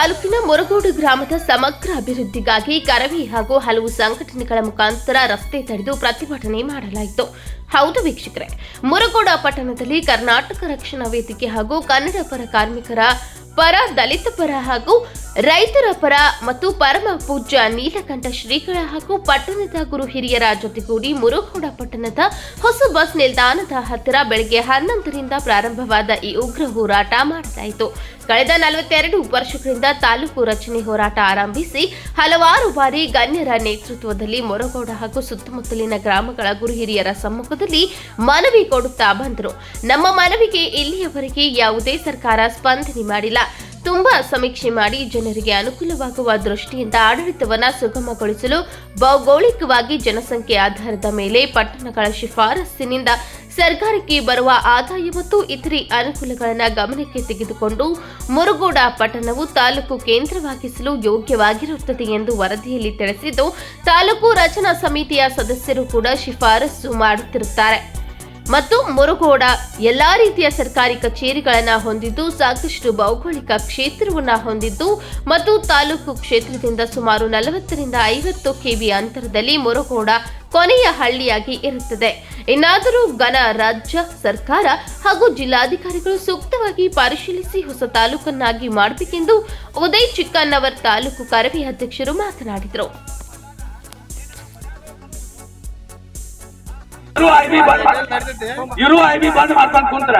ತಾಲೂಕಿನ ಮುರಗೋಡು ಗ್ರಾಮದ ಸಮಗ್ರ ಅಭಿವೃದ್ಧಿಗಾಗಿ ಕರವಿ ಹಾಗೂ ಹಲವು ಸಂಘಟನೆಗಳ ಮುಖಾಂತರ ರಸ್ತೆ ತಡೆದು ಪ್ರತಿಭಟನೆ ಮಾಡಲಾಯಿತು. ಹೌದು ವೀಕ್ಷಕರೇ, ಮುರಗೋಡ ಪಟ್ಟಣದಲ್ಲಿ ಕರ್ನಾಟಕ ರಕ್ಷಣಾ ವೇದಿಕೆ ಹಾಗೂ ಕನ್ನಡ ಪರ ಕಾರ್ಮಿಕರ ಪರ ದಲಿತ ಪರ ಹಾಗೂ ರೈತರ ಪರ ಮತ್ತು ಪರಮ ಪೂಜ್ಯ ನೀಲಕಂಠ ಶ್ರೀಗಳ ಹಾಗೂ ಪಟ್ಟಣದ ಗುರು ಹಿರಿಯರ ಜೊತೆಗೂಡಿ ಮುರುಘೋಡ ಪಟ್ಟಣದ ಹೊಸ ಬಸ್ ನಿಲ್ದಾಣದ ಹತ್ತಿರ ಬೆಳಗ್ಗೆ ಹನ್ನೊಂದರಿಂದ ಪ್ರಾರಂಭವಾದ ಈ ಉಗ್ರ ಹೋರಾಟ ಮಾಡಲಾಯಿತು. ಕಳೆದ ನಲವತ್ತೆರಡು ವರ್ಷಗಳಿಂದ ತಾಲೂಕು ರಚನೆ ಹೋರಾಟ ಆರಂಭಿಸಿ ಹಲವಾರು ಬಾರಿ ಗಣ್ಯರ ನೇತೃತ್ವದಲ್ಲಿ ಮೊರಗೋಡ ಹಾಗೂ ಸುತ್ತಮುತ್ತಲಿನ ಗ್ರಾಮಗಳ ಗುರು ಹಿರಿಯರ ಸಮ್ಮುಖದಲ್ಲಿ ಮನವಿ ಕೊಡುತ್ತಾ ಬಂದರು. ನಮ್ಮ ಮನವಿಗೆ ಇಲ್ಲಿಯವರೆಗೆ ಯಾವುದೇ ಸರ್ಕಾರ ಸ್ಪಂದನೆ ಮಾಡಿಲ್ಲ. ತುಂಬಾ ಸಮೀಕ್ಷೆ ಮಾಡಿ ಜನರಿಗೆ ಅನುಕೂಲವಾಗುವ ದೃಷ್ಟಿಯಿಂದ ಆಡಳಿತವನ್ನು ಸುಗಮಗೊಳಿಸಲು ಭೌಗೋಳಿಕವಾಗಿ ಜನಸಂಖ್ಯೆ ಆಧಾರದ ಮೇಲೆ ಪಟ್ಟಣಗಳ ಶಿಫಾರಸ್ಸಿನಿಂದ ಸರ್ಕಾರಕ್ಕೆ ಬರುವ ಆದಾಯ ಮತ್ತು ಇತರೆ ಅನುಕೂಲಗಳನ್ನು ಗಮನಕ್ಕೆ ತೆಗೆದುಕೊಂಡು ಮುರುಗೋಡ ಪಟ್ಟಣವು ತಾಲೂಕು ಕೇಂದ್ರವಾಗಿಸಲು ಯೋಗ್ಯವಾಗಿರುತ್ತದೆ ಎಂದು ವರದಿಯಲ್ಲಿ ತಿಳಿಸಿದ್ದು, ತಾಲೂಕು ರಚನಾ ಸಮಿತಿಯ ಸದಸ್ಯರು ಕೂಡ ಶಿಫಾರಸು ಮಾಡುತ್ತಿರುತ್ತಾರೆ. ಮತ್ತು ಮುರುಗೋಡ ಎಲ್ಲಾ ರೀತಿಯ ಸರ್ಕಾರಿ ಕಚೇರಿಗಳನ್ನು ಹೊಂದಿದ್ದು, ಸಾಕಷ್ಟು ಭೌಗೋಳಿಕ ಕ್ಷೇತ್ರವನ್ನು ಹೊಂದಿದ್ದು ಮತ್ತು ತಾಲೂಕು ಕ್ಷೇತ್ರದಿಂದ ಸುಮಾರು ನಲವತ್ತರಿಂದ ಐವತ್ತು ಕೆವಿ ಅಂತರದಲ್ಲಿ ಮುರುಗೋಡ ಕೊನೆಯ ಹಳ್ಳಿಯಾಗಿ ಇರುತ್ತದೆ. ಇನ್ನಾದರೂ ಘನ ರಾಜ್ಯ ಸರ್ಕಾರ ಹಾಗೂ ಜಿಲ್ಲಾಧಿಕಾರಿಗಳು ಸೂಕ್ತವಾಗಿ ಪರಿಶೀಲಿಸಿ ಹೊಸ ತಾಲೂಕನ್ನಾಗಿ ಮಾಡಬೇಕೆಂದು ಉದಯ್ ಚಿಕ್ಕನ್ನವರ್ ತಾಲೂಕು ಕರವೇ ಅಧ್ಯಕ್ಷರು ಮಾತನಾಡಿದರು. ಇರು ಐ ಬಿ ಬಂದ್ ಮಾಡ್ಕೊಂಡ್ ಕುಂತ್ರ.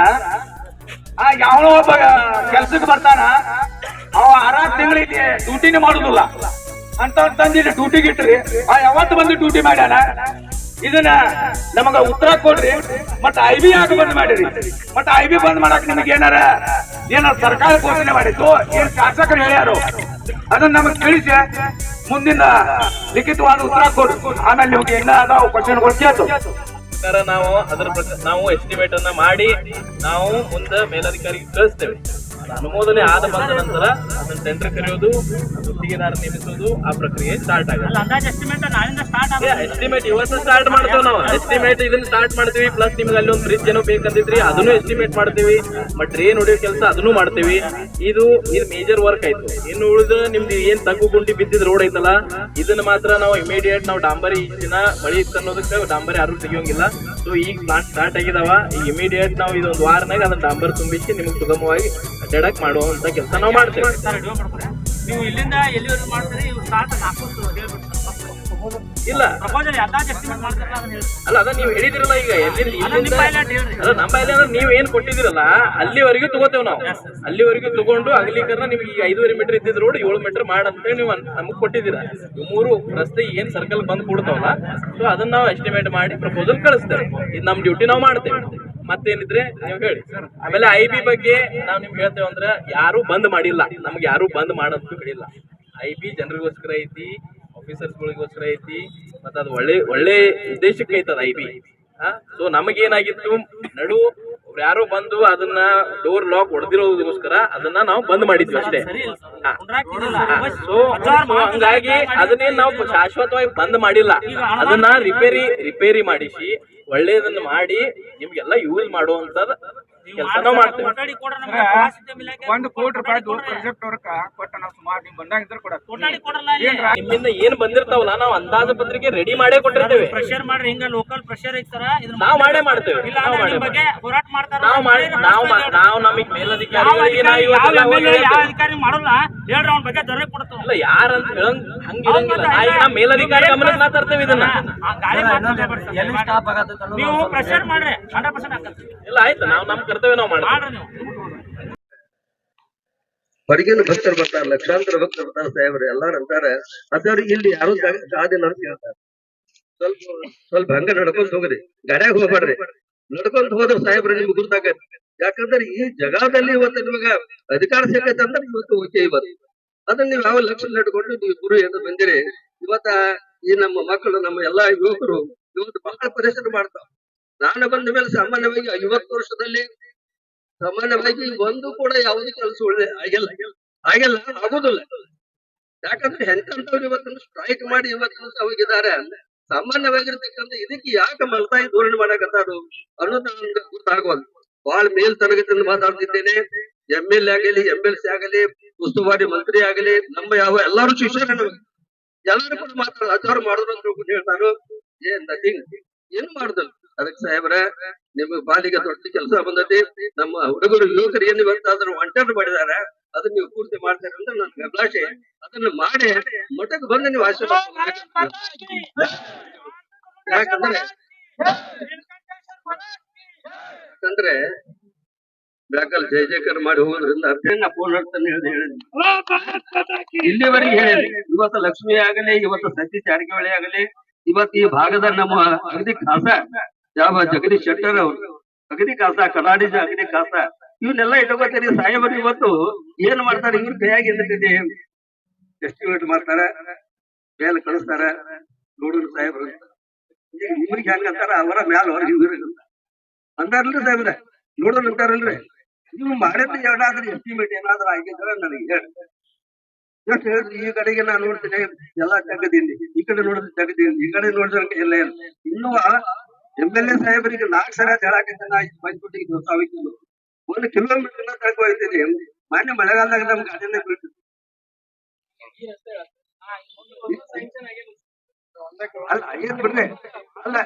ಆ ಯಾವನೋ ಒಬ್ಬ ಕೆಲ್ಸಕ್ಕೆ ಬರ್ತಾನ. ಅವ ಆರಾ ತಿಂಗಳಿಗೆ ಡ್ಯೂಟಿನೇ ಮಾಡುದಿಲ್ಲ. ಅಂತ ತಂದಿಲ್ಲ ಡ್ಯೂಟಿ ಗಿಟ್ರಿ ಆ ಯಾವತ್ತು ಬಂದು ಡ್ಯೂಟಿ ಮಾಡ್ಯಾನ? ಇದನ್ನ ನಮಗ ಉತ್ತರ ಕೊಡ್ರಿ, ಮತ್ತ ಐ ಬಿ ಯಾಕೆ ಬಂದ್ ಮಾಡಿರಿ. ಮತ್ತ ಐ ಬಿ ಬಂದ್ ಮಾಡಕ್ ನಿಮಗೆ ಏನಾರ ಏನಾರ ಸರ್ಕಾರ ಘೋಷಣೆ ಮಾಡಿತ್ತು ಏನ್ ಶಾಸಕರು ಹೇಳ್ಯಾರು, ಅದನ್ನ ನಮಗ್ ತಿಳಿಸಿ, ಮುಂದಿನ ಲಿಖಿತವಾದ ಉತ್ತರ ಕೊಡ್ರಿ ಆಮೇಲೆ ನಿಮ್ಗೆ ಅದಾವ ಕ್ವಶನ್ ಕೇಳ್ತು ಪ್ರಕಾರ ನಾವು ಅದ್ರ ಪ್ರಕಾರ ನಾವು ಎಸ್ಟಿಮೇಟ್ ಅನ್ನ ಮಾಡಿ ನಾವು ಮುಂದೆ ಮೇಲಧಿಕಾರಿಗೆ ಕಳಿಸ್ತೇವೆ. ಅನುಮೋದನೆ ಆದ ಬಂದ ನಂತರ ಅದನ್ನ ಟೆಂಡರ್ ಕರೆಯೋದು ಗುತ್ತಿಗೆದಾರ ನೇಮಿಸೋದು ಆ ಪ್ರಕ್ರಿಯೆ ಸ್ಟಾರ್ಟ್ ಆಗುತ್ತೆ. ಎಸ್ಟಿಮೇಟ್ ಇವತ್ತು ಸ್ಟಾರ್ಟ್ ಮಾಡ್ತೇವೆ ನಾವು. ಎಸ್ಟಿಮೇಟ್ ಇದನ್ನ ಸ್ಟಾರ್ಟ್ ಮಾಡ್ತೀವಿ ಪ್ಲಸ್ ನಿಮ್ಗೆ ಅಲ್ಲಿ ಒಂದು ಬ್ರಿಡ್ಜ್ ಏನೋ ಬೇಕಂತಿದ್ರಿ ಅದನ್ನು ಎಸ್ಟಿಮೇಟ್ ಮಾಡ್ತೀವಿ. ಬಟ್ ಟ್ರೇನ್ ಹೊಡಿಯೋ ಕೆಲಸ ಅದನ್ನು ಮಾಡ್ತೀವಿ. ಇದು ಇದು ಮೇಜರ್ ವರ್ಕ್ ಆಯ್ತು. ಇನ್ನು ಉಳಿದ ನಿಮ್ದು ಏನ್ ತಗ್ಗು ಗುಂಡಿ ಬಿದ್ದಿದ್ ರೋಡ್ ಐತಲ್ಲ ಇದನ್ನ ಮಾತ್ರ ನಾವು ಇಮಿಡಿಯೇಟ್ ನಾವು ಡಾಂಬರಿ ಇಷ್ಟ್ ದಿನ ಮಳಿ ಇತ್ತು ಅನ್ನೋದಕ್ಕೆ ಡಾಂಬರಿ ಯಾರು ತೆಗಿಯೋಂಗಿಲ್ಲ. ಸೊ ಈಗ ಪ್ಲಾಂಟ್ ಸ್ಟಾರ್ಟ್ ಆಗಿದಾವ. ಈಗ ಇಮಿಡಿಯೇಟ್ ನಾವು ಇದೊಂದು ವಾರನಾಗ ಅದನ್ನ ಡಾಂಬರ್ ತುಂಬಿಸಿ ನಿಮ್ಗೆ ಸುಗಮವಾಗಿ ಅಡ್ಡಾಡಕ್ ಮಾಡುವಂತ ಕೆಲಸ ನಾವು ಮಾಡ್ತೇವೆ. ನೀವು ಇಲ್ಲಿಂದ ಎಲ್ಲಿವರೆಗೂ ಮಾಡ್ತೀರಿ? ಇವ್ರು ಸಾಕು ನಾಲ್ಕು ಇಲ್ಲ ಅಲ್ಲ ಅದ ನೀವು ಹೇಳಿದಿರಲ್ಲ ಈಗ ಅಲ್ಲ, ನಿಮ್ಮ ನಮ್ಮ ಅಂದ್ರೆ ನೀವ್ ಏನ್ ಕೊಟ್ಟಿದಿರಲ್ಲ ಅಲ್ಲಿವರೆಗೂ ತಗೋತೇವ್ ನಾವು. ಅಲ್ಲಿವರೆಗೂ ತಗೊಂಡು ಅಗಲೀಕರಣ ನಿಮ್ಗೆ ಈಗ ಐದೂವರೆ ಮೀಟರ್ ಇದ್ದಿದ್ ರೋಡ್ ಏಳು ಮೀಟರ್ ಮಾಡಂತೇಳಿ ನೀವು ನಮಗ್ ಕೊಟ್ಟಿದ್ದೀರ. ಮೂರು ರಸ್ತೆ ಏನ್ ಸರ್ಕಲ್ ಬಂದ್ ಕೊಡ್ತಾವಲ್ಲ ಸೊ ಅದನ್ನ ನಾವು ಎಸ್ಟಿಮೇಟ್ ಮಾಡಿ ಪ್ರಪೋಸಲ್ ಕಳಿಸ್ತೇವೆ. ಇದು ನಮ್ ಡ್ಯೂಟಿ ನಾವು ಮಾಡ್ತೇವೆ. ಮತ್ತೇನಿದ್ರೆ ನೀವು ಹೇಳಿ. ಆಮೇಲೆ ಐ ಬಿ ಬಗ್ಗೆ ನಾವು ನಿಮ್ಗೆ ಹೇಳ್ತೇವೆ ಅಂದ್ರೆ ಯಾರು ಬಂದ್ ಮಾಡಿಲ್ಲ. ನಮ್ಗೆ ಯಾರು ಬಂದ್ ಮಾಡಂತೂ ಹೇಳಿಲ್ಲ ಐ ಬಿ ಜನರಿಗೋಸ್ಕರ ಐತಿ ಆಫೀಸರ್ಸ್ಗಳಿಗೋಸ್ಕರ ಐತಿ ಮತ್ತ ಅದು ಒಳ್ಳೆ ಒಳ್ಳೆ ಉದ್ದೇಶಕ್ಕೆ ಐತದ ಐ ಬಿ ಸೊ ನಮಗೇನಾಗಿತ್ತು ನಡು ಯಾರೋ ಬಂದು ಅದನ್ನ ಡೋರ್ ಲಾಕ್ ಹೊಡೆದಿರೋದಕ್ಕೋಸ್ಕರ ಅದನ್ನ ನಾವು ಬಂದ್ ಮಾಡಿದ್ವಿ ಅಷ್ಟೇ. ಸೊ ಸೊ ಹಂಗಾಗಿ ಅದನ್ನೇನ್ ನಾವು ಶಾಶ್ವತವಾಗಿ ಬಂದ್ ಮಾಡಿಲ್ಲ. ಅದನ್ನ ರಿಪೇರಿ ರಿಪೇರಿ ಮಾಡಿಸಿ ಒಳ್ಳೇದನ್ನ ಮಾಡಿ ನಿಮ್ಗೆಲ್ಲ ಯೂಸ್ ಮಾಡುವಂತದ್ ಕೆಲಸ ನಾವು ಮಾಡ್ತೇವೆ. ಕೊಠಡಿ ಕೊಡ್ರಿ ನಮ್ಗೆ ಪ್ರವಾಸೋದ್ಯಮ ಇಲಾಖೆ ಒಂದು ಕೋಟಿ ರೂಪಾಯಿ ಪ್ರಾಜೆಕ್ಟ್ ಕೊಟ್ಟ ನಾವು ಸುಮಾರು ನಿಮ್ ಬಂದಾಗ ಇದ್ರ ಕೊಡ ಕೊಠಡಿ ಕೊಡಲ್ಲ ನಿಮ್ಮಿಂದ ಏನ್ ಬಂದಿರ್ತಾವಲ್ಲ ನಾವು ಅಂದಾಜು ಪತ್ರಿಕೆ ರೆಡಿ ಮಾಡೇ ಕೊಟ್ಟಿರ್ತೇವೆ. ಪ್ರೆಷರ್ ಮಾಡ್ರಿ ಹಿಂಗ ಲೋಕಲ್ ಪ್ರೆಷರ್ ಐತರ ಇದನ್ನ ನಾವು ಮಾಡೇ ಮಾಡ್ತೇವೆ. ಹೋರಾಟ ಮಾಡ್ತಾರ. ನಾವು ಮಾಡಿ ನಾವು ನಾವು ನಮಗ್ ಮೇಲಧಿಕಾರಿಗಳಿಗೆ ನಾವು ಇವತ್ತೆಲ್ಲ ಹೋಗಿ ಯಾವ ಅಧಿಕಾರಿ ಮಾಡಲ್ಲ. ಹೇಳ್ರಿ ಅವ್ನ ಬಗ್ಗೆ ದೊರೆ ಕೊಡ್ತಾವ ಯಾರ ಅಂತ ಹೇಳಂಗ್ ಹಂಗಿರಂಗಿಲ್ಲ ನಾ ಈಗ ನಮ್ಮ ಮೇಲಧಿಕಾರಿ ಗಮನಕ್ಕೆ ನಾ ತರ್ತೇವೆ ಇದನ್ನ. ನೀವು ಪ್ರೆಷರ್ ಮಾಡ್ರಿ ಹಂಡ್ರೆಡ್ ಪರ್ಸೆಂಟ್ ಇಲ್ಲ ಆಯ್ತು ನಾವು ನಮ್ ಕರ್ತವ್ಯ ನಾವು ಮಾಡ್ರಿ ನೀವು. ಹೊರಗಿನ ಭಕ್ತರು ಬರ್ತಾರೆ ಲಕ್ಷಾಂತರ ಭಕ್ತರು ಬರ್ತಾರೆ ಸಾಹೇಬ್ರು ಎಲ್ಲಾರು ಅಂತಾರೆ. ಅದೇವ್ರು ಇಲ್ಲಿ ಯಾರು ಜಾದಿಲ್ಲ ಅಂತ ಹೇಳ್ತಾರೆ ಸ್ವಲ್ಪ ಸ್ವಲ್ಪ ಹಂಗ ನಡ್ಕೊಂತ ಹೋಗ್ರಿ. ಗಾಡ್ಯಾಗ ಹೋಗ್ಬೇಡ್ರಿ. ನಡ್ಕೊಂತ ಹೋದ್ರ ಸಾಹೇಬ್ರ ನಿಮ್ಗೆ ಗುರ್ತಾಗತ್ತೆ ಯಾಕಂದ್ರೆ ಈ ಜಗದಲ್ಲಿ ಇವತ್ತು ನಿಮಗ ಅಧಿಕಾರ ಸಿಗತ್ತೆ ಅಂದ್ರೆ ಇವತ್ತು ಓಕೆ ಇವತ್ತು. ಅದನ್ನ ನೀವು ಯಾವ ಲಕ್ಷ ನಡ್ಕೊಂಡು ನೀವು ಗುರು ಎಂದು ಬಂದಿರಿ. ಇವತ್ತ ಈ ನಮ್ಮ ಮಕ್ಕಳು ನಮ್ಮ ಎಲ್ಲಾ ಯುವಕರು ಇವತ್ತು ಬಹಳ ಪರಿಶ್ರಮ ಮಾಡ್ತಾವ ನಾನು ಬಂದ ಮೇಲೆ ಸಾಮಾನ್ಯವಾಗಿ ಐವತ್ತು ವರ್ಷದಲ್ಲಿ ಸಾಮಾನ್ಯವಾಗಿ ಒಂದು ಕೂಡ ಯಾವುದೇ ಕೆಲಸ ಒಳ್ಳೆ ಆಗಿಲ್ಲ. ಆಗಿಲ್ಲ ಆಗುದಿಲ್ಲ. ಯಾಕಂದ್ರೆ ಎಂತಂತವ್ರು ಇವತ್ತನ್ನು ಸ್ಟ್ರೈಕ್ ಮಾಡಿ ಇವತ್ತಿನ ಹೋಗಿದ್ದಾರೆ. ಸಾಮಾನ್ಯವಾಗಿರ್ತಕ್ಕಂಥ ಇದಕ್ಕೆ ಯಾಕೆ ಮಲ್ತಾಯಿ ಧೋರಣೆ ಮಾಡಕತ್ತಾರು ಅನ್ನೋದು ನಮ್ಗೆ ಗೊತ್ತಾಗೋದು ಬಹಳ ಮೇಲ್ ತರಗತಿಯಿಂದ ಮಾತಾಡ್ತಿದ್ದೇನೆ. ಎಂ ಎಲ್ ಎ ಆಗಲಿ ಎಂ ಎಲ್ ಸಿ ಆಗಲಿ, ಉಸ್ತುವಾರಿ ಮಂತ್ರಿ ಆಗಲಿ, ನಮ್ಮ ಯಾವ ಎಲ್ಲಾರು ನಮಗೆ. ಎಲ್ಲರೂ ಕೂಡ ಮಾತಾಡ ಆಚಾರ ಮಾಡಿದ್ರು ಅಂತ ಹೇಳ್ತಾರು ಏನ್ ನಥಿಂಗ್. ಏನು ಮಾಡುದಿಲ್ಲ? ಅದಕ್ಕೆ ಸಾಹೇಬ್ರ ನಿಮ್ಗೆ ಬಾಲಿಗೆ ದೊಡ್ಡ ಕೆಲಸ ಬಂದತಿ. ನಮ್ಮ ಹುಡುಗರು ಯುವಕರು ಏನು ಇವತ್ತಾದ್ರೂ ಒಂಟರ್ ಮಾಡಿದಾರೆ. ಅದನ್ನ ನೀವು ಪೂರ್ತಿ ಮಾಡ್ತಾರೆ ಅಂತ ನನ್ನ ಅಭಿಲಾಷೆ ಅದನ್ನ ಮಾಡಿ ಮಠಕ್ಕೆ ಬಂದು ನೀವು ಆಶೀರ್ವಾದ. ಯಾಕಂದ್ರೆ ಯಾಕಂದ್ರೆ ಬ್ಯಾಕಲ್ ಜಯ ಜಯಕರ್ ಮಾಡಿ ಹೋಗೋದ್ರಿಂದ ಅರ್ಥ ನಾ ಫೋನ್ ಮಾಡ್ತಾನೆ ಹೇಳಿದೆ ಇಲ್ಲಿವರೆಗೆ ಹೇಳಿ ಇವತ್ತು ಲಕ್ಷ್ಮಿ ಆಗಲಿ, ಇವತ್ತು ಸತೀಶ್ ಜಾರಕಿಹೊಳಿ ಆಗಲಿ, ಇವತ್ತು ಈ ಭಾಗದ ನಮ್ಮ ಅಗದಿ ಖಾಸ ಯಾವ ಜಗದೀಶ್ ಶೆಟ್ಟರ್ ಅವರು? ಅಗದಿ ಕಾಸ ಕಡಾಡಿ ಅಗದಿ ಕಾಸ. ಇವನ್ನೆಲ್ಲ ಇಟ್ಕೋತೀರಿ ಸಾಹೇಬರು ಇವತ್ತು? ಏನ್ ಮಾಡ್ತಾರೆ? ಇವ್ರ ಕೈಯಾಗಿ ಎಂದಿದೆ ಎಸ್ಟಿಮೇಟ್ ಮಾಡ್ತಾರ? ಮೇಲ್ ಕಳಿಸ್ತಾರ ನೋಡಿದ್ರು ಸಾಹೇಬ್ರು. ಇವ್ರಿಗೆ ಹೆಂಗ್ ಅಂತಾರ? ಅವರ ಮ್ಯಾಲ ಹೊರಗೆ ಇವ್ರಿಗೆ ಅಂತ ಅಂತಾರಲ್ರಿ ನೋಡಿದ್ರು ಅಂತಾರಲ್ರಿ? ನೀವು ಮಾಡಿದ್ರೆ ಎರಡಾದ್ರೆ ಎಸ್ಟಿಮೇಟ್ ಏನಾದ್ರೂ ಆಗಿದ್ರೆ ನನಗೆ ಹೇಳಿ. ಎಷ್ಟು ಈ ಕಡೆಗೆ ನಾನು ನೋಡ್ತೀನಿ. ಎಲ್ಲಾ ಜಗದಿಂದ ಈ ಕಡೆ ನೋಡಿದ್ರೆ ಜಗದಿಂದ ಈ ಕಡೆ ನೋಡಿದ್ರೆ ಎಲ್ಲ ಇಲ್ಲ. ಇನ್ನೂ ಎಂ ಎಲ್ ಎ ಸಾಹೇಬರಿಗೆ ನಾಲ್ಕು ಸಲ ಹೇಳಾಕತ್ತೆ ನಾ ಬಂದ್ಬಿಟ್ಟಿಗೆ ದೋಸಾವಿದ್ದು ಒಂದು ಕಿಲೋಮೀಟರ್ ತನಕ ಹೋಯ್ತೀನಿ. ಮಾನ್ಯ ಮಳೆಗಾಲದಾಗ ನಮ್ ಗಾಡಿನೇ ಬೀಳ್ತು ಅಲ್ಲ, ಏನ್ ಬಿಡ್ರಿ? ಅಲ್ಲ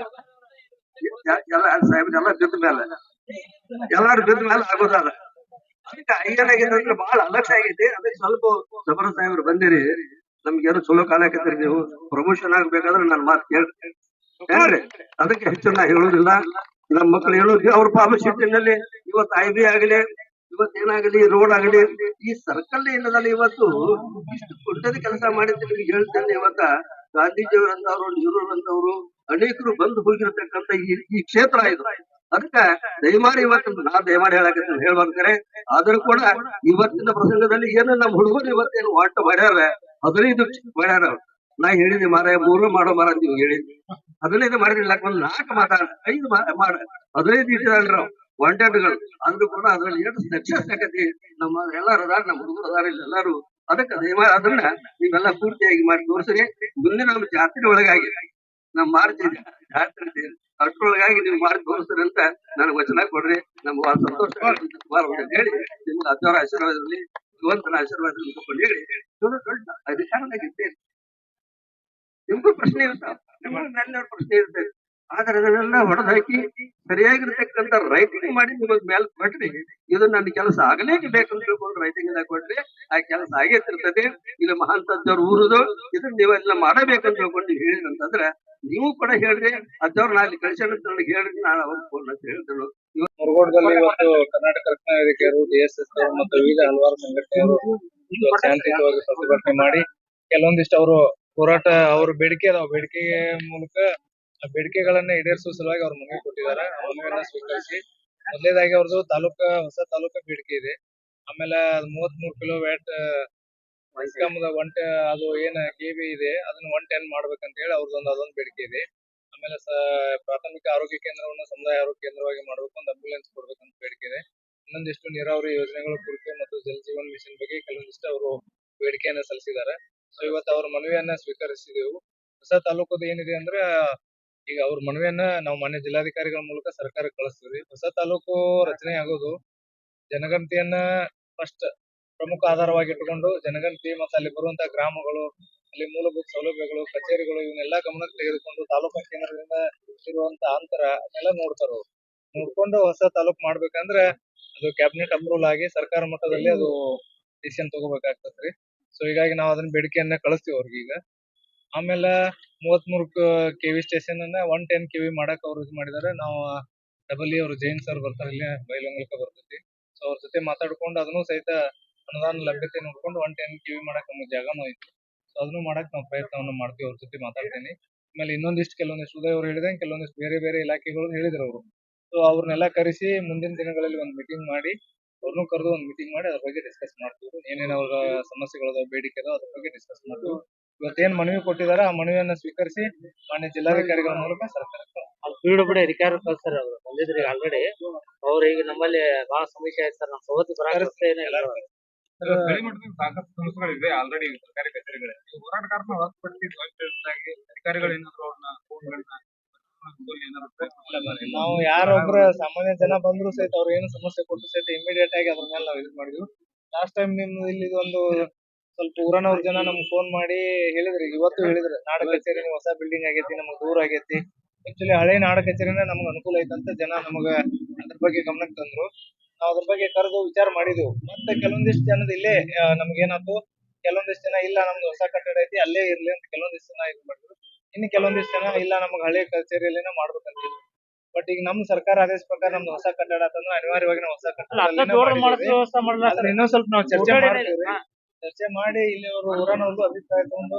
ಎಲ್ಲ ಸಾಹೇಬ್ರ, ಎಲ್ಲ ಬಿದ್ದ ಮೇಲೆ. ಎಲ್ಲಾರು ಬಿದ್ದ ಮೇಲೆ ಆಗೋದಲ್ಲ ಅದಕ್ಕೆ ಏನಾಗಿದೆ ಅಂದ್ರೆ ಬಹಳ ಅಲಕ್ಷ ಆಗೈತಿ. ಅದಕ್ಕೆ ಸ್ವಲ್ಪ ಸಬರ ಸಾಹೇಬ್ರು ಬಂದಿರಿ. ನಮ್ಗೇನು ಚಲೋ ಕಾಲಕತ್ತೀರಿ ನೀವು. ಪ್ರಮೋಷನ್ ಆಗ್ಬೇಕಾದ್ರೆ ನಾನು ಮಾತು ಹೇಳ್ರಿ ಅದಕ್ಕೆ ಹೆಚ್ಚು ನಾ ಹೇಳುದಿಲ್ಲ ನಮ್ಮ ಮಕ್ಕಳು ಹೇಳೋದು ಅವ್ರ ಪಾಪ ಸಿಟ್ಟಿನಲ್ಲಿ ಇವತ್ತು ಬಿ ಆಗಲಿ ಇವತ್ತೇನಾಗಲಿ ರೋಡ್ ಆಗಲಿ, ಈ ಸರ್ಕಲ್ ಏನದಲ್ಲ ಇವತ್ತು ಇಷ್ಟು ದೊಡ್ಡದ ಕೆಲಸ ಮಾಡಿದ್ದು ನಿಮ್ಗೆ ಹೇಳ್ತೇನೆ ಇವತ್ತ. ಗಾಂಧೀಜಿಯವರಂತವ್ರು ನೆಹರೂರಂತವ್ರು ಅನೇಕರು ಬಂದು ಹೋಗಿರತಕ್ಕಂತ ಈ ಕ್ಷೇತ್ರ ಇದು. ಅದಕ್ಕ ದಯಮಾಡಿ ಇವತ್ತು ನಾ ದಯಮಾಡಿ ಹೇಳಕ್ಕೆ ಹೇಳ್ಬಾರ್ದಾರೆ ಆದ್ರೂ ಕೂಡ ಇವತ್ತಿನ ಪ್ರಸಂಗದಲ್ಲಿ ಏನು ನಮ್ಮ ಹುಡುಗರು ಇವತ್ತೇನು ವಾಟ ಮಾಡ್ಯಾರ, ಹದಿನೈದು ಮಾಡ್ಯಾರ. ನಾ ಹೇಳಿದೆ ಮಾರ, ಮೂರು ಮಾಡೋ ಮಾರ ನೀವು ಹೇಳಿದ್ವಿ ಹದಿನೈದು ಲಾಕ್ ಒಂದು ನಾಲ್ಕು ಮಾತಾಡ ಐದು ಮಾಡ ಹದಿನೈದು ಇಟ್ಟಿರಲ್ರಿ ಒನ್ ಟೆಂಟ್ಗಳು ಅಂದ್ರೂ ಕೂಡ ಅದ್ರಲ್ಲಿ ಎಷ್ಟು ಸಕ್ಸಸ್ ಆಗತಿ ನಮ್ಮ ಎಲ್ಲಾರು ಅದಾರ, ನಮ್ಮ ಹುಡುಗರು ಅದಾರ, ಇಲ್ಲಿ ಎಲ್ಲಾರು ಅದಕ್ಕೆ ದಯಮಾಡಿ ಅದನ್ನ ನೀವೆಲ್ಲ ಪೂರ್ತಿಯಾಗಿ ಮಾಡಿ ತೋರಿಸ್ರಿ. ಮುಂದೆ ನಮ್ಮ ಜಾತ್ರೆ ಒಳಗಾಗಿ ನಮ್ಮ ಮಾಡ್ತೀವಿ ಜಾತ್ರೆ ಅಷ್ಟರೊಳಗಾಗಿ ನೀವು ಮಾಡಿ ತೋರಿಸ್ರಿ ಅಂತ ನನಗೆ ವಚನ ಕೊಡ್ರಿ. ನಮ್ಗೆ ಬಹಳ ಸಂತೋಷ ಅಂತ ಹೇಳಿ. ನಿಮ್ಗೆ ಅಜ್ಜವರ ಆಶೀರ್ವಾದದಲ್ಲಿ ಭಗವಂತನ ಆಶೀರ್ವಾದ ಹೇಳಿ ದೊಡ್ಡ ದೊಡ್ಡ ಅಧಿಕಾರದಾಗಿದ್ದೇನೆ ನಿಮ್ಗೂ ಪ್ರಶ್ನೆ ಇರುತ್ತೆ ನಿಮ್ಮ ನನ್ನ ಪ್ರಶ್ನೆ ಇರ್ತದೆ ಆದ್ರೆ ಅದನ್ನೆಲ್ಲ ಹೊಡೆದಾಕಿ ಸರಿಯಾಗಿರ್ತಕ್ಕಂಥ ರೈಟಿಂಗ್ ಮಾಡಿ ನಿಮಗ್ ಮೇಲೆ ಕೊಟ್ರಿ. ಇದು ನನ್ನ ಕೆಲಸ ಆಗಲೇಬೇಕಂತ ತಿಳ್ಕೊಂಡು ರೈಟಿಂಗ್ ಎಲ್ಲ ಕೊಟ್ರಿ ಆ ಕೆಲಸ ಆಗೇತಿರ್ತದೆ ಇಲ್ಲಿ ಮಹಾನ್ ತಜ್ಞರು ಊರುದು ಇದನ್ನ ನೀವೆಲ್ಲ ಮಾಡಬೇಕಂತ ತಿಳ್ಕೊಂಡು ಅಂತಂದ್ರೆ ನೀವು ಕೂಡ ಹೇಳ್ರಿ. ಅಜ್ಜವ್ರು ನಾ ಅಲ್ಲಿ ಕಳ್ಸ್ಯಾನ ಅಂತ ನನಗೆ ಹೇಳ್ರಿ ನಾನು ಅವ್ರು ಫೋನ್ ಅಂತ ಹೇಳಿದ್ರು ಮುರುಗೋಡದಲ್ಲಿ ಇವತ್ತು ಕರ್ನಾಟಕ ರಕ್ಷಣಾ ವೇದಿಕೆಯವರು ಡಿಎಸ್ಎಸ್ ಮತ್ತು ವಿವಿಧ ಹಲವಾರು ಸಂಘಟನೆಯವರು ಪ್ರತಿಭಟನೆ ಮಾಡಿ. ಕೆಲವೊಂದಿಷ್ಟು ಅವರು ಹೋರಾಟ, ಅವ್ರ ಬೇಡಿಕೆ ಅದಾವ. ಬೇಡಿಕೆ ಮೂಲಕ ಆ ಬೇಡಿಕೆಗಳನ್ನ ಈಡೇರಿಸುವ ಸಲುವಾಗಿ ಅವ್ರ ಮನವಿ ಕೊಟ್ಟಿದ್ದಾರೆ. ಆ ಮನವಿಯನ್ನ ಸ್ವೀಕರಿಸಿ. ಮೊದಲೇದಾಗಿ ಅವ್ರದ್ದು ತಾಲೂಕ, ಹೊಸ ತಾಲೂಕ ಬೇಡಿಕೆ ಇದೆ. ಆಮೇಲೆ ಮೂವತ್ತ್ ಮೂರು ಕಿಲೋ ವ್ಯಾಟ್ ಒಂಟ ಅದು ಏನ್ ಕೆಬಿ ಇದೆ, ಅದನ್ನ ಒನ್ ಟೆನ್ ಮಾಡ್ಬೇಕಂತ ಹೇಳಿ ಅವ್ರದ್ದೊಂದು ಅದೊಂದು ಬೇಡಿಕೆ ಇದೆ. ಆಮೇಲೆ ಪ್ರಾಥಮಿಕ ಆರೋಗ್ಯ ಕೇಂದ್ರವನ್ನು ಸಮುದಾಯ ಆರೋಗ್ಯ ಕೇಂದ್ರವಾಗಿ ಮಾಡಬೇಕು, ಒಂದು ಆಂಬ್ಯುಲೆನ್ಸ್ ಕೊಡ್ಬೇಕಂತ ಬೇಡಿಕೆ ಇದೆ. ಇನ್ನೊಂದಿಷ್ಟು ನೀರಾವರಿ ಯೋಜನೆಗಳ ಕುರಿತು ಮತ್ತು ಜಲ್ ಜೀವನ್ ಮಿಷನ್ ಬಗ್ಗೆ ಕೆಲವೊಂದಿಷ್ಟು ಅವರು ಬೇಡಿಕೆಯನ್ನ ಸಲ್ಲಿಸಿದ್ದಾರೆ. ಸೊ ಇವತ್ತು ಅವ್ರ ಮನವಿಯನ್ನ ಸ್ವೀಕರಿಸಿದೆವು. ಹೊಸ ತಾಲೂಕದ ಏನಿದೆ ಅಂದ್ರೆ, ಈಗ ಅವ್ರ ಮನವಿಯನ್ನ ನಾವು ಮಾನ್ಯ ಜಿಲ್ಲಾಧಿಕಾರಿಗಳ ಮೂಲಕ ಸರ್ಕಾರಕ್ಕೆ ಕಳಿಸ್ತೀವಿ ಹೊಸ ತಾಲೂಕು ರಚನೆ ಆಗೋದು ಜನಗಣತಿಯನ್ನ ಫಸ್ಟ್ ಪ್ರಮುಖ ಆಧಾರವಾಗಿ ಇಟ್ಟುಕೊಂಡು ಜನಗಣತಿ ಮತ್ತು ಅಲ್ಲಿ ಬರುವಂತಹ ಗ್ರಾಮಗಳು, ಅಲ್ಲಿ ಮೂಲಭೂತ ಸೌಲಭ್ಯಗಳು, ಕಚೇರಿಗಳು ಇವನ್ನೆಲ್ಲ ಗಮನಕ್ಕೆ ತೆಗೆದುಕೊಂಡು ತಾಲೂಕಾ ಕೇಂದ್ರದಿಂದ ಇರುವಂತ ಅಂತರ ಅದನ್ನೆಲ್ಲ ನೋಡ್ತಾರ ನೋಡ್ಕೊಂಡು ಹೊಸ ತಾಲೂಕು ಮಾಡ್ಬೇಕಂದ್ರೆ ಅದು ಕ್ಯಾಬಿನೆಟ್ ಅಪ್ರೂವಲ್ ಆಗಿ ಸರ್ಕಾರ ಮಟ್ಟದಲ್ಲಿ ಅದು ಡಿಸಿಷನ್ ತಗೋಬೇಕಾಗ್ತದ್ರಿ. ಸೊ ಹೀಗಾಗಿ ನಾವು ಅದನ್ನ ಬೇಡಿಕೆಯನ್ನ ಕಳಿಸ್ತೀವಿ ಅವ್ರಿಗೆ ಈಗ. ಆಮೇಲೆ ಮೂವತ್ಮೂರು ಕೆವಿ ಸ್ಟೇಷನ್ ಅನ್ನ ಒನ್ ಟೆನ್ ಕೆವಿ ಮಾಡಕ್ ಅವ್ರು ಇದು ಮಾಡಿದಾರೆ. ನಾವು ಡಬಲ್ ಅವರು, ಜೈನ್ ಸರ್ ಬರ್ತಾರೆ ಇಲ್ಲಿ ಬೈಲೊಂಗಲಕ ಬರ್ತೈತಿ. ಸೊ ಅವ್ರ ಜೊತೆ ಮಾತಾಡ್ಕೊಂಡು ಅದನ್ನು ಸಹಿತ ಅನುದಾನ ಲಭ್ಯತೆ ನೋಡ್ಕೊಂಡು ಒನ್ ಟೆನ್ ಕೆವಿ ಮಾಡಕ್ ನಮ್ಗೆ ಜಾಗನೂ ಐತಿ. ಸೊ ಅದನ್ನು ಮಾಡಕ್ ನಾವು ಪ್ರಯತ್ನವನ್ನು ಮಾಡ್ತೀವಿ ಅವ್ರ ಜೊತೆ ಮಾತಾಡ್ತೀನಿ. ಆಮೇಲೆ ಇನ್ನೊಂದಿಷ್ಟು ಕೆಲವೊಂದಿಷ್ಟು ಉದಯ್ ಅವ್ರು ಹೇಳಿದಂಗೆ ಕೆಲವೊಂದಿಷ್ಟು ಬೇರೆ ಬೇರೆ ಇಲಾಖೆಗಳು ಹೇಳಿದ್ರು ಅವರು. ಸೊ ಅವ್ರನ್ನೆಲ್ಲ ಕರೆಸಿ ಮುಂದಿನ ದಿನಗಳಲ್ಲಿ ಒಂದು ಮೀಟಿಂಗ್ ಮಾಡಿ ಅವ್ರನ್ನೂ ಕರೆದು ಒಂದು ಮೀಟಿಂಗ್ ಮಾಡಿ ಅದ್ರ ಬಗ್ಗೆ ಡಿಸ್ಕಸ್ ಮಾಡ್ತೀವಿ ಏನೇನು ಅವ್ರ ಸಮಸ್ಯೆಗಳ ಬೇಡಿಕೆ ಅದಾವ ಅದ್ರ ಬಗ್ಗೆ ಡಿಸ್ಕಸ್ ಮಾಡ್ತೀವಿ ಇವತ್ತೇನ್ ಮನವಿ ಕೊಟ್ಟಿದಾರ ಆ ಮನವಿಯನ್ನ ಸ್ವೀಕರಿಸಿ ಮಾನ್ಯ ಜಿಲ್ಲಾಧಿಕಾರಿಗಳ ಮೂಲಕ ಸರ್ಕಾರಕ್ಕೆ ಪಿ ಬಿಡಿ ಅಧಿಕಾರಿ ಕಳ್ಸ್ತಾರ ಅವ್ರು. ಬಂದಿದ್ರಿ ಆಲ್ರೆಡಿ ಅವ್ರ ಈಗ ನಮ್ಮಲ್ಲಿ ಬಹಳ ಸಮಸ್ಯೆ ಆಯ್ತು ಸರ್ ನಮ್ಮ ಸವತ್ತು ಬರಾಕ್ ರಸ್ತೆ ಏನೇ ಇಲ್ಲ ಸಾಕಷ್ಟು ಸಮಸ್ಯೆಗಳಿವೆ ಆಲ್ರೆಡಿ ಸರ್ಕಾರಿ ಕಚೇರಿಗಳಲ್ಲಿ. ಹೋರಾಟಗಾರನ ಹೊರತುಪಡಿಸಿ ಅಧಿಕಾರಿಗಳು ಏನಾದ್ರು ಅವ್ರನ್ನ ನಾವು ಯಾರೊಬ್ರು ಸಾಮಾನ್ಯ ಜನ ಬಂದ್ರು ಸಹಿತ ಅವ್ರ ಏನು ಸಮಸ್ಯೆ ಕೊಟ್ಟು ಸಹಿತ ಇಮಿಡಿಯೇಟ್ ಆಗಿ ಅದ್ರ ಮೇಲೆ ನಾವು ಇದು ಮಾಡಿದ್ವಿ. ಲಾಸ್ಟ್ ಟೈಮ್ ನಿಮ್ ಇಲ್ಲಿ ಒಂದು ಸ್ವಲ್ಪ ಊರನವ್ರ ಜನ ನಮ್ಗೆ ಫೋನ್ ಮಾಡಿ ಹೇಳಿದ್ರಿ. ಇವತ್ತು ಹೇಳಿದ್ರು. ನಾಡ ಕಚೇರಿ ಹೊಸ ಬಿಲ್ಡಿಂಗ್ ಆಗೈತಿ, ನಮಗ್ ದೂರ ಆಗೈತಿ. ಆಕ್ಚುಲಿ ಹಳೆ ನಾಡ ಕಚೇರಿನ ನಮ್ಗೆ ಅನುಕೂಲ ಐತಂತ ಜನ ನಮಗ ಅದ್ರ ಬಗ್ಗೆ ಗಮನಕ್ಕೆ ತಂದ್ರು. ನಾವ್ ಅದ್ರ ಬಗ್ಗೆ ಕರೆದು ವಿಚಾರ ಮಾಡಿದ್ವು. ಮತ್ತೆ ಕೆಲವೊಂದಿಷ್ಟು ಜನದ ಇಲ್ಲೇ ನಮ್ಗೆ ನಮ್ಗೇನಾಯ್ತು ಕೆಲವೊಂದಿಷ್ಟು ಜನ ಇಲ್ಲ, ನಮ್ದು ಹೊಸ ಕಟ್ಟಡ ಐತಿ, ಅಲ್ಲೇ ಇರ್ಲಿ ಅಂತ ಕೆಲವೊಂದಿಷ್ಟು ಜನ ಇದು ಮಾಡಿದ್ರು. ಇನ್ನು ಕೆಲವೊಂದಿಷ್ಟು ಜನ ಇಲ್ಲ ನಮಗ್ ಹಳೆ ಕಚೇರಿಯಲ್ಲೇನೆ ಮಾಡ್ಬೇಕಂತಿದ್ರು. ಬಟ್ ಈಗ ನಮ್ ಸರ್ಕಾರ ಆದೇಶ ಪ್ರಕಾರ ನಮ್ದು ಹೊಸ ಕಟ್ಟಡ ಅಂತಂದ್ರೆ ಅನಿವಾರ್ಯವಾಗಿ ನಾವು ಹೊಸ ಕಟ್ಟಡ ಇನ್ನೊಂದ್ ಸ್ವಲ್ಪ ನಾವು ಚರ್ಚೆ ಮಾಡ್ತೀವಿ. ಚರ್ಚೆ ಮಾಡಿ ಇಲ್ಲಿ ಅವರು ಊರನವ್ರದ್ದು ಅಭಿಪ್ರಾಯ ತಗೊಂಡು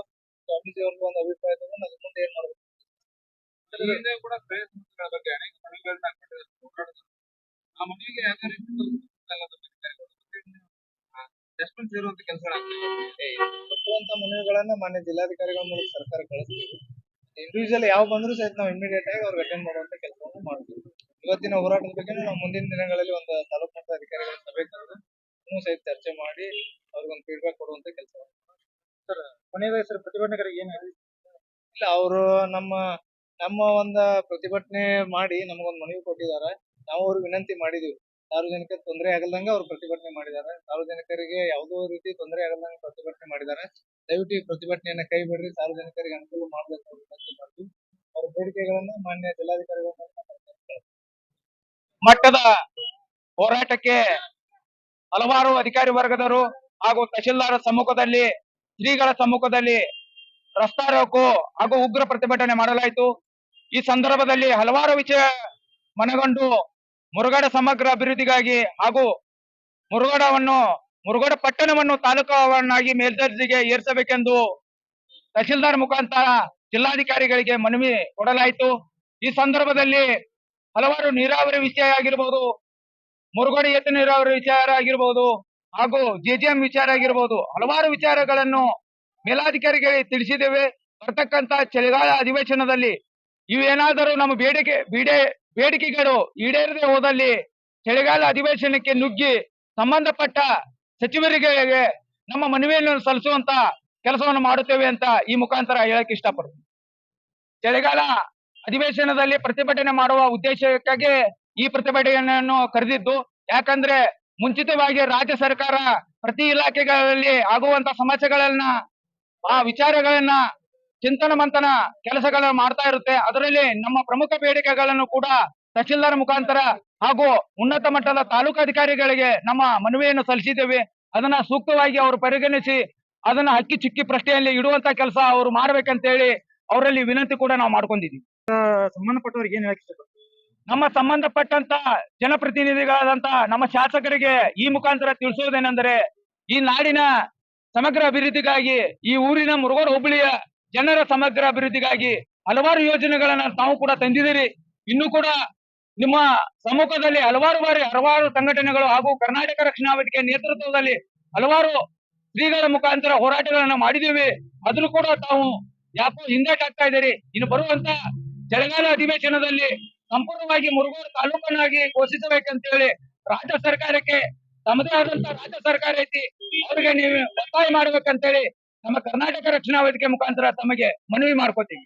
ಸ್ವಾಮೀಜಿಯವ್ರಿಗೂ ಒಂದು ಅಭಿಪ್ರಾಯ ತಗೊಂಡು ಅದ್ರ ಮುಂದೆ ಏನ್ ಮಾಡ್ಬೇಕು? ಇದರ ಹಿಂದೆ ಕೂಡ ಸ್ಥಳೀಯ ಸಮಸ್ಯೆಗಳ ಬಗ್ಗೆ ಅನೇಕ ಮನವಿಗಳನ್ನ ಕೊಟ್ಟಿದ್ದಾರೆ ಆ ಮನವಿಗೆ ರೀತಿ ಕೊಟ್ಟುವಂತ ಮನವಿಗಳನ್ನ ಮಾನ್ಯ ಜಿಲ್ಲಾಧಿಕಾರಿಗಳ ಮೂಲಕ ಸರ್ಕಾರ ಕಳಿಸ್ತೀವಿ ಇಂಡಿವಿಜುವಲ್ ಯಾವ ಬಂದ್ರು ಸಹಿತ ನಾವು ಇಮಿಡಿಯೇಟ್ ಆಗಿ ಅವ್ರಿಗೆ ಅಟೆಂಡ್ ಮಾಡುವಂತ ಕೆಲಸವನ್ನು ಮಾಡ್ತೀವಿ. ಇವತ್ತಿನ ಹೋರಾಟದ ಬಗ್ಗೆ ನಾವು ಮುಂದಿನ ದಿನಗಳಲ್ಲಿ ಒಂದು ತಾಲೂಕು ಮಟ್ಟದ ಅಧಿಕಾರಿಗಳ ಸಭೆ ಕರೆದು ಇನ್ನೂ ಸಹಿತ ಚರ್ಚೆ ಮಾಡಿ ಅವ್ರಿಗೊಂದು ಫೀಡ್ಬ್ಯಾಕ್ ಕೊಡುವಂತ ಕೆಲಸ ಕೊನೆಯದಾಗಿ ಸರ್ ಪ್ರತಿಭಟನೆಗಳಿಗೆ ಏನು ಇಲ್ಲ ಅವರು ನಮ್ಮ ನಮ್ಮ ಒಂದ ಪ್ರತಿಭಟನೆ ಮಾಡಿ ನಮಗೊಂದು ಮನವಿ ಕೊಟ್ಟಿದ್ದಾರೆ. ನಾವು ಅವ್ರಿಗೆ ವಿನಂತಿ ಮಾಡಿದೀವಿ. ಸಾರ್ವಜನಿಕ ತೊಂದರೆ ಆಗಲ್ದಂಗ ಅವ್ರು ಪ್ರತಿಭಟನೆ ಮಾಡಿದ್ದಾರೆ. ಸಾರ್ವಜನಿಕರಿಗೆ ಯಾವುದೋ ರೀತಿ ತೊಂದರೆ ಆಗಲ್ದಂಗೆ ಪ್ರತಿಭಟನೆ ಮಾಡಿದ್ದಾರೆ. ದಯವಿಟ್ಟು ಈ ಪ್ರತಿಭಟನೆಯನ್ನ ಕೈ ಬಿಡ್ರಿ. ಸಾರ್ವಜನಿಕರಿಗೆ ಅನುಕೂಲ ಮಾಡಬೇಕು ಅವ್ರ ಬೇಡಿಕೆಗಳನ್ನ ಮಾನ್ಯ ಜಿಲ್ಲಾಧಿಕಾರಿಗಳ ಮಟ್ಟದ ಹೋರಾಟಕ್ಕೆ ಹಲವಾರು ಅಧಿಕಾರಿ ವರ್ಗದವರು ಹಾಗೂ ತಹಶೀಲ್ದಾರ ಸಮ್ಮುಖದಲ್ಲಿ, ಶ್ರೀಗಳ ಸಮ್ಮುಖದಲ್ಲಿ ರಸ್ತಾ ರೋಕು ಹಾಗೂ ಉಗ್ರ ಪ್ರತಿಭಟನೆ ಮಾಡಲಾಯಿತು. ಈ ಸಂದರ್ಭದಲ್ಲಿ ಹಲವಾರು ವಿಷಯ ಮನಗೊಂಡು ಮುರುಗಡ ಸಮಗ್ರ ಅಭಿವೃದ್ಧಿಗಾಗಿ ಹಾಗೂ ಮುರುಗಡವನ್ನು ಮುರುಗಡ ಪಟ್ಟಣವನ್ನು ತಾಲೂಕವನ್ನಾಗಿ ಮೇಲ್ದರ್ಜೆಗೆ ಏರಿಸಬೇಕೆಂದು ತಹಸೀಲ್ದಾರ್ ಮುಖಾಂತರ ಜಿಲ್ಲಾಧಿಕಾರಿಗಳಿಗೆ ಮನವಿ ಕೊಡಲಾಯಿತು. ಈ ಸಂದರ್ಭದಲ್ಲಿ ಹಲವಾರು ನೀರಾವರಿ ವಿಷಯ ಆಗಿರಬಹುದು ಮುರುಗೋಡ ಎತ್ತು ನೀರಾವರಿ ವಿಚಾರ ಆಗಿರ್ಬೋದು ಹಾಗೂ ಜೆಜೆಎಂ ವಿಚಾರ ಆಗಿರಬಹುದು ಹಲವಾರು ವಿಚಾರಗಳನ್ನು ಮೇಲಾಧಿಕಾರಿಗಳಿಗೆ ತಿಳಿಸಿದ್ದೇವೆ. ಬರ್ತಕ್ಕಂತ ಚಳಿಗಾಲ ಅಧಿವೇಶನದಲ್ಲಿ ಇವೇನಾದರೂ ನಮ್ಮ ಬೇಡಿಕೆ, ಬೇಡೆ, ಬೇಡಿಕೆಗಳು ಈಡೇರದೆ ಹೋದಲ್ಲಿ ಚಳಿಗಾಲ ಅಧಿವೇಶನಕ್ಕೆ ನುಗ್ಗಿ ಸಂಬಂಧಪಟ್ಟ ಸಚಿವರಿಗೆ ನಮ್ಮ ಮನವಿಯನ್ನು ಸಲ್ಲಿಸುವಂತ ಕೆಲಸವನ್ನು ಮಾಡುತ್ತೇವೆ ಅಂತ ಈ ಮುಖಾಂತರ ಹೇಳಕ್ ಇಷ್ಟಪಡ್ತೀನಿ ಚಳಿಗಾಲ ಅಧಿವೇಶನದಲ್ಲಿ ಪ್ರತಿಭಟನೆ ಮಾಡುವ ಉದ್ದೇಶಕ್ಕಾಗಿ ಈ ಪ್ರತಿಭಟನೆಯನ್ನು ಕರೆದಿದ್ದು, ಯಾಕಂದ್ರೆ ಮುಂಚಿತವಾಗಿ ರಾಜ್ಯ ಸರ್ಕಾರ ಪ್ರತಿ ಇಲಾಖೆಗಳಲ್ಲಿ ಆಗುವಂತ ಸಮಸ್ಯೆಗಳನ್ನ, ಆ ವಿಚಾರಗಳನ್ನ ಚಿಂತನ ಮಂಥನ ಕೆಲಸಗಳನ್ನ ಮಾಡ್ತಾ ಇರುತ್ತೆ. ಅದರಲ್ಲಿ ನಮ್ಮ ಪ್ರಮುಖ ಬೇಡಿಕೆಗಳನ್ನು ಕೂಡ ತಹಶೀಲ್ದಾರ್ ಮುಖಾಂತರ ಹಾಗೂ ಉನ್ನತ ಮಟ್ಟದ ತಾಲೂಕು ಅಧಿಕಾರಿಗಳಿಗೆ ನಮ್ಮ ಮನವಿಯನ್ನು ಸಲ್ಲಿಸಿದ್ದೇವೆ. ಅದನ್ನ ಸೂಕ್ತವಾಗಿ ಅವರು ಪರಿಗಣಿಸಿ ಅದನ್ನ ಹಕ್ಕಿ ಚಿಕ್ಕಿ ಪ್ರಶ್ನೆಯಲ್ಲಿ ಇಡುವಂತ ಕೆಲಸ ಅವರು ಮಾಡ್ಬೇಕಂತೇಳಿ ಅವರಲ್ಲಿ ವಿನಂತಿ ಕೂಡ ನಾವು ಮಾಡ್ಕೊಂಡಿದ್ದೀವಿ. ಸಂಬಂಧಪಟ್ಟವರಿಗೆ ಏನ್ ನಮ್ಮ ಸಂಬಂಧಪಟ್ಟಂತ ಜನಪ್ರತಿನಿಧಿಗಳಾದಂತ ನಮ್ಮ ಶಾಸಕರಿಗೆ ಈ ಮುಖಾಂತರ ತಿಳಿಸುವುದೇನೆಂದರೆ ಈ ನಾಡಿನ ಸಮಗ್ರ ಅಭಿವೃದ್ಧಿಗಾಗಿ ಈ ಊರಿನ ಮುರುಗೋಡು ಹೋಬಳಿಯ ಜನರ ಸಮಗ್ರ ಅಭಿವೃದ್ಧಿಗಾಗಿ ಹಲವಾರು ಯೋಜನೆಗಳನ್ನ ತಾವು ಕೂಡ ತಂದಿದ್ದೀರಿ. ಇನ್ನು ಕೂಡ ನಿಮ್ಮ ಸಮ್ಮುಖದಲ್ಲಿ ಹಲವಾರು ಬಾರಿ, ಹಲವಾರು ಸಂಘಟನೆಗಳು ಹಾಗೂ ಕರ್ನಾಟಕ ರಕ್ಷಣಾ ವೇದಿಕೆ ನೇತೃತ್ವದಲ್ಲಿ ಹಲವಾರು ಶ್ರೀಗಳ ಮುಖಾಂತರ ಹೋರಾಟಗಳನ್ನ ಮಾಡಿದ್ದೀವಿ. ಅದ್ರೂ ಕೂಡ ತಾವು ಯಾಕೋ ಹಿಂದೇಟಾಗ್ತಾ ಇದ್ದೀರಿ. ಇನ್ನು ಬರುವಂತ ಚಳಿಗಾಲ ಅಧಿವೇಶನದಲ್ಲಿ ಸಂಪೂರ್ಣವಾಗಿ ಮುರುಗೋಡು ತಾಲೂಕನ್ನಾಗಿ ಘೋಷಿಸಬೇಕಂತೇಳಿ ರಾಜ್ಯ ಸರ್ಕಾರಕ್ಕೆ, ತಮ್ಮದೇ ಆದಂತ ರಾಜ್ಯ ಸರ್ಕಾರ ಐತಿ, ಅವರಿಗೆ ನೀವು ಒತ್ತಾಯ ಮಾಡ್ಬೇಕಂತೇಳಿ ನಮ್ಮ ಕರ್ನಾಟಕ ರಕ್ಷಣಾ ವೇದಿಕೆ ಮುಖಾಂತರ ತಮಗೆ ಮನವಿ ಮಾಡ್ಕೋತೀವಿ.